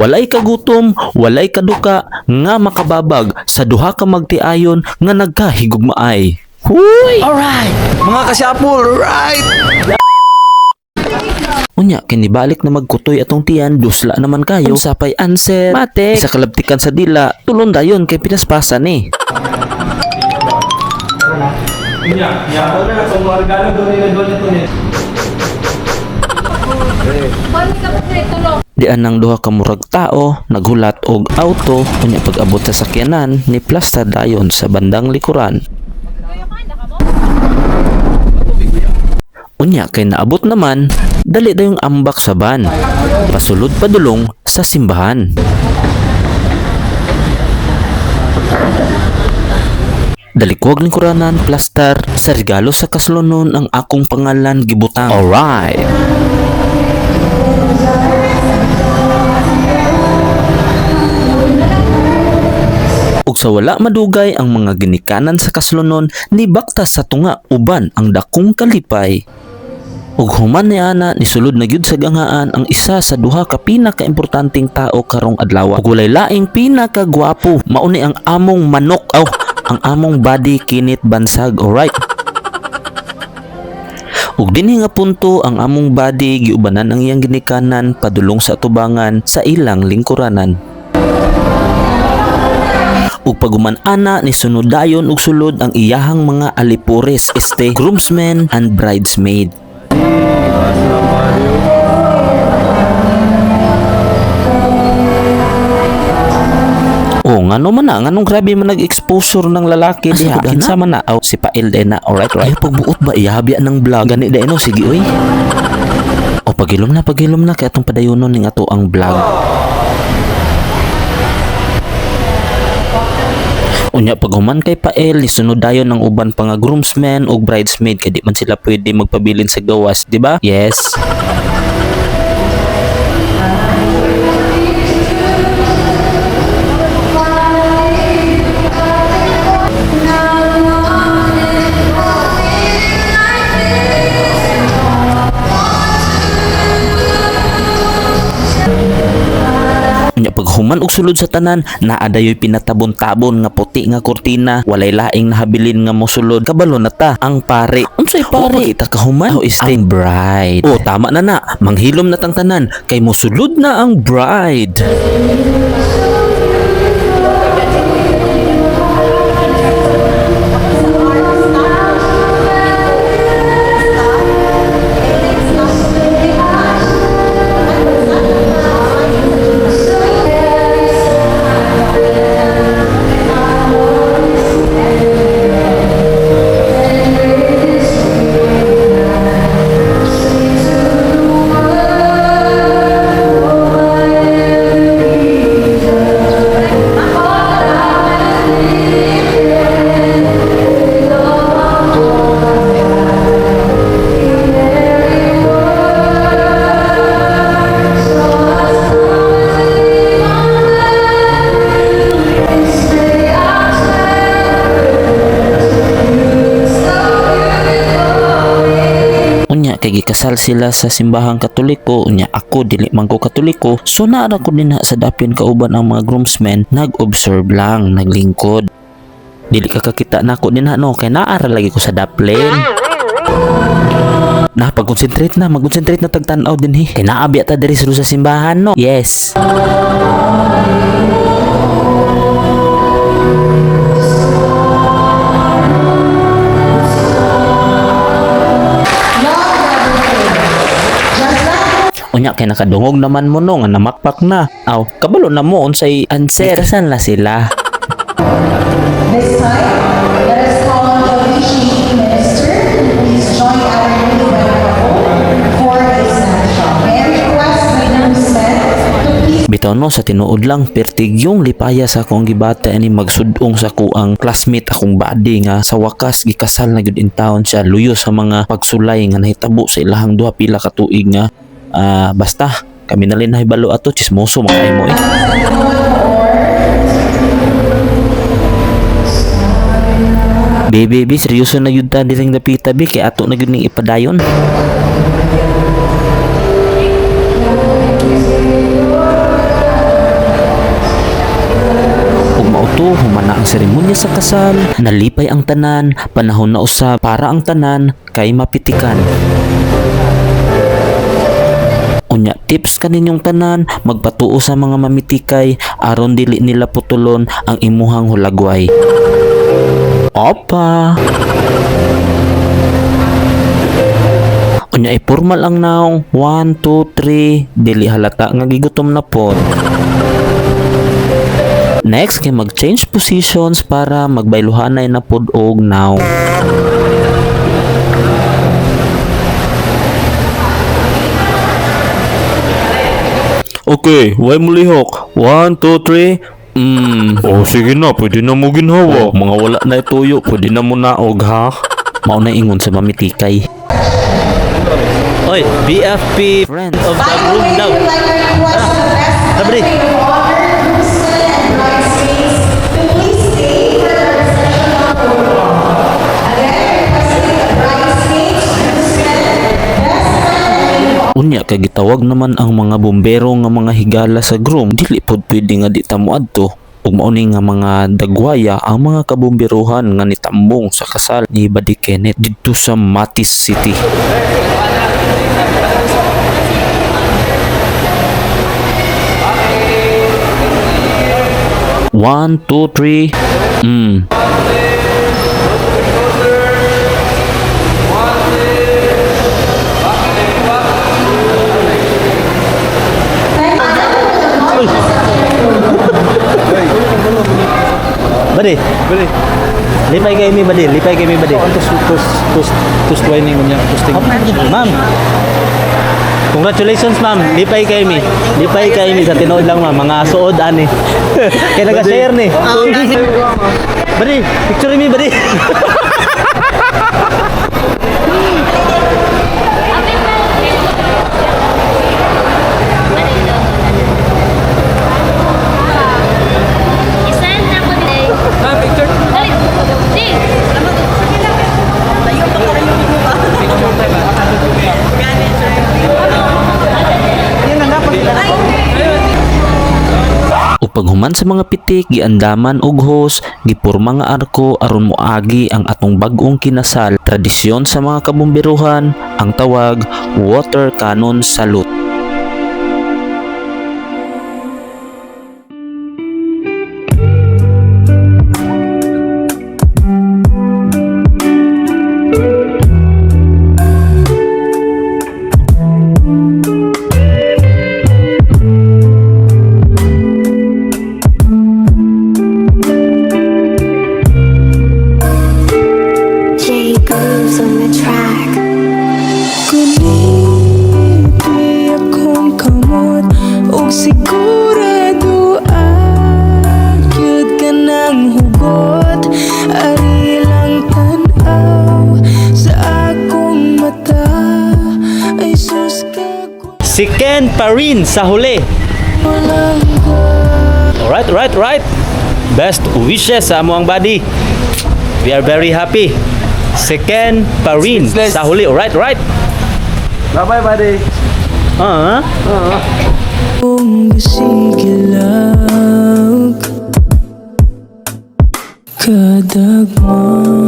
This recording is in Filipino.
walay kagutom, walay kaduka, nga makababag sa duha ka magtiayon nga nagkahigugmaay. Huy! Alright! Mga kasyapol, right! Unya, kinibalik na magkutoy atong tiyan, dusla naman kayo. Sapay answer, mate, isa kalabtikan sa dila, tulon dayon kay pinaspasan eh. Balik ka pa sa tulong. Di anang duha ka murag tao, naghulat og auto, unya pag-abot sa sakyanan, ni plasta dayon sa bandang likuran. Unya kay naabot naman, dali dayong ambak sa van. Pasulod padulong sa simbahan. Dalikwag lingkuranan, plaster, sa regalo sa kaslunon ang akong pangalan gibutang. Alright! Ug sa wala madugay ang mga ginikanan sa kaslunon ni baktas sa tunga uban ang dakong kalipay. Ug human ni ana nisulod na gyud sa gangaan ang isa sa duha ka pinakaimportanteng tao karong adlaw. Ug walay laing pinakagwapo mao ni ang among manok. Aw ang among body kinit bansag alright. Ug dinhi nga punto ang among body giubanan ang iyang ginikanan padulong sa atubangan sa ilang lingkuranan ug paguman ana ni sunod dayon ug sulod ang iyahang mga alipores este groomsmen and bridesmaid Oh, ngano man na, nganong grabe man nag-exposure ng lalaki diha. Kinsa man na, oh, si Pail din na, alright, right. Ay, pagbuot ba, ihabi ng vlog. Gani din, no, sige, oy. O, pagilom na, pagilom na, kaya itong padayonon ng ato ang vlog. Unya pag human kay Pael, nisunod dayon ng uban pa nga groomsmen ug bridesmaid kay di man sila pwede magpabilin sa gawas, di ba? Yes. Human og sulod sa tanan, naa dayoy pinatabon-tabon nga puti nga kurtina, walay laing nahabilin nga mosulod. Kabalo na ta ang pare. Unsay pare? kita ka human? Oh, ang bride. Oh, tama na na. Manghilom na tang tanan kay mosulod na ang bride. Unya kay gikasal sila sa simbahang Katoliko, unya ako dili man ko Katoliko, so naara ko din sa dapin kauban ang mga groomsmen nag-observe lang, naglingkod. Dili ka kakita nako din no, kay naara lagi ko sa daplin. Na pag-concentrate na, mag-concentrate na tagtanaw din hi. Kay naabi ta diri sa simbahan no. Yes. Unya kay nakadungog naman mo no nga namakpak na. Aw, kabalo na mo unsay answer. Kasan na sila. This time, let us call on the officiating minister. Please join our newly wedded couple for a snapshot. May I request the groomsmen to please Bitaw no sa tinuod lang pertig yung lipaya sa akong gibata ani magsudong sa kuang classmate akong body nga sa wakas gikasal na gyud in town siya luyo sa mga pagsulay nga nahitabo sa ilahang duha pila ka tuig nga uh, basta kami na rin nahibalo ato. Chismoso mga imo eh. Baby, baby, seryoso na yun ta. Diring napita bi kay ato na gyud ning ipadayon. Umauto, humana ang seremonya sa kasal, nalipay ang tanan, panahon na usab para ang tanan kay mapitikan. Unya tips kaninyong tanan magpatuo sa mga mamitikay aron dili nila putulon ang imuhang hulagway. Opa. Unya i-formal ang naong 1 2 3 dili halata nga gigutom na pod. Next kay mag-change positions para magbayluhanay na pod og now. Okay, why mo lihok? 1, 2, 3. Mm. Oh, sige na, pwede na mo ginhawa. mga wala na ituyo, pwede na mo naog ha. Mao na ingon sa mamitikay. Oy, BFP friend of the we would like to Unya kay gitawag naman ang mga bombero nga mga higala sa groom dili pod pwede nga di ta moadto ug mauni nga mga dagwaya ang mga kabomberohan nga nitambong sa kasal ni Buddy Kenneth didto sa Matis City. One, two, three. Mm. Badi. Badi. Lipay kay mi badi, lipay kay mi badi. Tus tus tus tus twining niya, tusting. Ma'am. Congratulations ma'am, lipay kay mi. Lipay kay mi sa tinuod lang ma'am, mga suod ani. Kaya naga-share ni. Badi, picture mi badi. Isend na po din. Ah, picture? Dali. Di. Layo pa kayo paghuman sa mga pitik giandaman og hos gipurma nga arko aron moagi ang atong bag-ong kinasal. Tradisyon sa mga kabomberuhan ang tawag water cannon salute pa rin sa huli. Alright, alright, alright. Best wishes sa amo ang body. We are very happy. Ken pa rin sa huli. Alright, alright. Bye-bye, buddy. Ah, kong gasigilag Kadagman